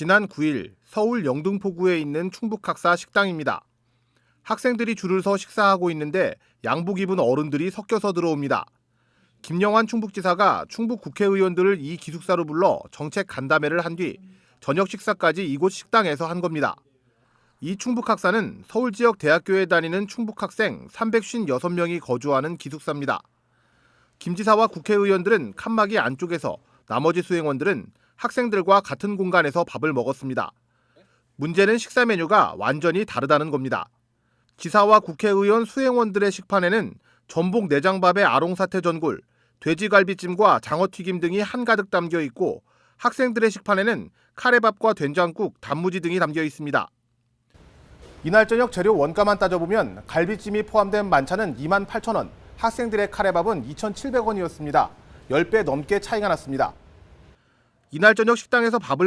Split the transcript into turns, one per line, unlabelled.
지난 9일 서울 영등포구에 있는 충북학사 식당입니다. 학생들이 줄을 서 식사하고 있는데 양복 입은 어른들이 섞여서 들어옵니다. 김영환 충북지사가 충북 국회의원들을 이 기숙사로 불러 정책 간담회를 한 뒤 저녁 식사까지 이곳 식당에서 한 겁니다. 이 충북학사는 서울 지역 대학교에 다니는 충북학생 356명이 거주하는 기숙사입니다. 김 지사와 국회의원들은 칸막이 안쪽에서 나머지 수행원들은 학생들과 같은 공간에서 밥을 먹었습니다. 문제는 식사 메뉴가 완전히 다르다는 겁니다. 지사와 국회의원 수행원들의 식판에는 전복 내장밥에 아롱사태 전골, 돼지갈비찜과 장어튀김 등이 한가득 담겨 있고 학생들의 식판에는 카레밥과 된장국, 단무지 등이 담겨 있습니다. 이날 저녁 재료 원가만 따져보면 갈비찜이 포함된 만찬은 2만 8천 원, 학생들의 카레밥은 2,700원이었습니다. 10배 넘게 차이가 났습니다. 이날 저녁 식당에서 밥을